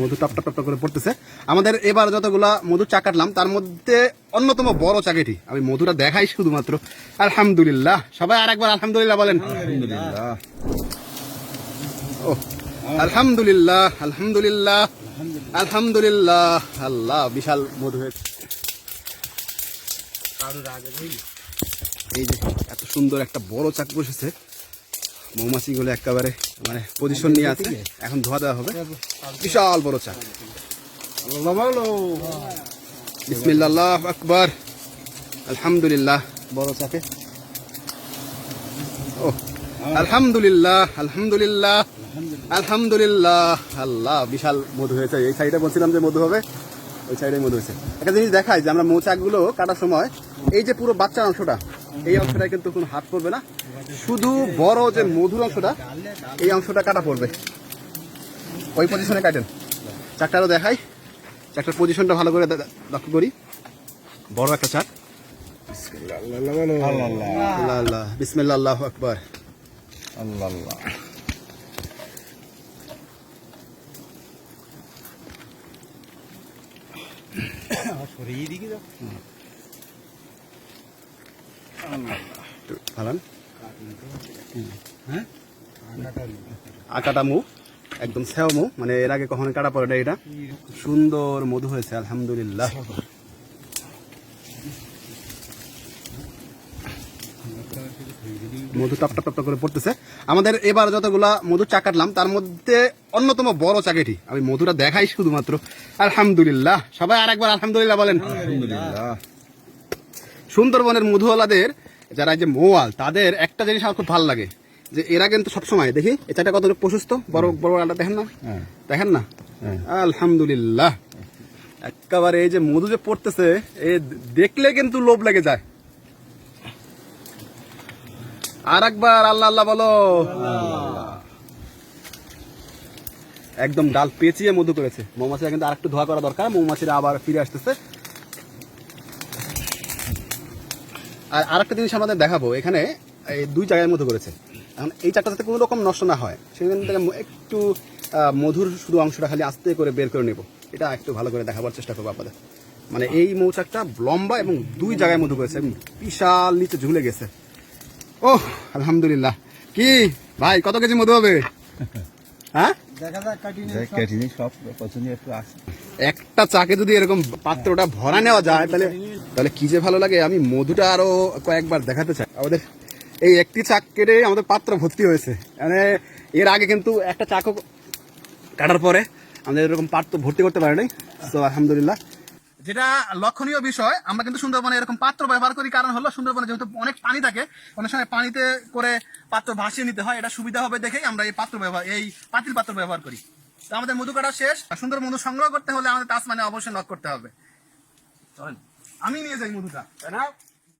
মধু top top top করে পড়তেছে। আমাদের এবার যতগুলা মধু চা কাটলাম, তার মধ্যে অন্যতম বড় চাকেটি আমি মধুটা দেখাই শুধুমাত্র। আলহামদুলিল্লাহ। সবাই আলহামদুলিল্লাহ বলেন। আলহামদুলিল্লাহ। ও আলহামদুলিল্লাহ আলহামদুলিল্লাহ আলহামদুলিল্লাহ। আল্লাহ, বিশাল মধু হয়েছে। এই যে, এত সুন্দর একটা বড় চাক বসেছে। মৌমাছিগুলো একেবারে মানে পজিশন নিয়ে আছে। এখন ধোয়া দেওয়া হবে। বিশাল বড় চাক বিসমিল্লাহ আকবার। আলহামদুলিল্লাহ। বড় চাকে ও আলহামদুলিল্লাহ আলহামদুলিল্লাহ আলহামদুলিল্লাহ। আল্লাহ, বিশাল মধু হয়েছে। এই সাইডে বলছিলাম যে মধু হবে, ওই সাইডে মধু হয়েছে। একটা জিনিস দেখায় যে আমরা মৌচাকগুলো কাটার সময় এই যে পুরো বাচ্চার অংশটা এই অংশটায় কিন্তু কোনো হাত পড়বে না। শুধু বড় যে মধুর অংশটা, এই অংশটা কাটা পড়বে। ওই পজিশনে কাটেন। চাকটারও দেখাই। চারটার পজিশনটা ভালো করে লক্ষ্য করি। বড় একটা চাক আল্লাহ। আল্লাহ। বিসমিল্লাহ আল্লাহ। ফালান আকাটা মুখ, একদম সেও মুখ মানে এর আগে কখনো কাটা পড়ে এটা। সুন্দর মধু হয়েছে, আলহামদুলিল্লাহ। মধু টপ টপ টপ করে পড়তেছে। আমাদের এবার যতগুলা মধু চা কাটলাম, তার মধ্যে অন্যতম বড় চাকেটি আমি মধুটা দেখাই শুধুমাত্র। আলহামদুলিল্লাহ। সবাই আরেকবার আলহামদুলিল্লাহ বলেন। আলহামদুলিল্লাহ। সুন্দরবনের মধুওয়ালাদের যারা যে মৌয়াল তাদের একটা জিনিস আমার খুব ভালো লাগে যে এরা কিন্তু সবসময় দেখি এটা কত প্রশস্ত? বড় বড় আলটা দেখেন না? হ্যাঁ। দেখেন না? হ্যাঁ। আলহামদুলিল্লাহ। একেবারে এই যে মধু যে পড়তেছে এ দেখলে কিন্তু লোভ লেগে যায়। আর একবার আল্লাহ আল্লাহ বলো। একদম ডাল পেঁচিয়ে মধু করেছে। মৌমাছিরা কিন্তু আরেকটু ধোয়া করা দরকার মৌমাছিরা আবার ফিরে আসতেছে। আর আরেকটা জিনিস আমাদের দেখাবো এখানে এই দুই জায়গার মতো করেছে। এখন এই চারটা যাতে কোনো রকম নষ্ট না হয় সেখান থেকে একটু মধুর শুধু অংশটা খালি আস্তে করে বের করে নেব। এটা একটু ভালো করে দেখাবার চেষ্টা করব আপনাদের। মানে এই মৌচাকটা লম্বা এবং দুই জায়গায় মধু করেছে বিশাল নিচে ঝুলে গেছে। ও আলহামদুলিল্লাহ। কি? ভাই কত কেজি মধু হবে? হ্যাঁ? দেখ কেটিনি সব পছন্দ একটু চাকে যদি এরকম পাত্রটা ভরা নেওয়া যায় তাহলে তাহলে কি যে ভালো লাগে। আমি মধুটা আরও কয়েকবার দেখাতে চাই। আমাদের এই একটি চাক কেটে আমাদের পাত্র ভর্তি হয়েছে। মানে এর আগে কিন্তু একটা চাকও কাটার পরে আমাদের এরকম পাত্র ভর্তি করতে পারে নাই তো আলহামদুলিল্লাহ। যেটা লক্ষণীয় বিষয় আমরা কিন্তু সুন্দরবনে এরকম পাত্র ব্যবহার করি কারণ হলো সুন্দরবনে যেহেতু অনেক পানি থাকে অনেক সময় পানিতে করে পাত্র ভাসিয়ে নিতে হয় এটা সুবিধা হবে দেখেই আমরা এই পাত্র ব্যবহার এই পাতিল পাত্র ব্যবহার করি। তো আমাদের মধু কাটা শেষ সুন্দর মধু সংগ্রহ করতে হলে আমাদের তাসমানে অবশ্যই নক করতে হবে। চলেন। আমি নিয়ে যাই মধুটা। তাই না?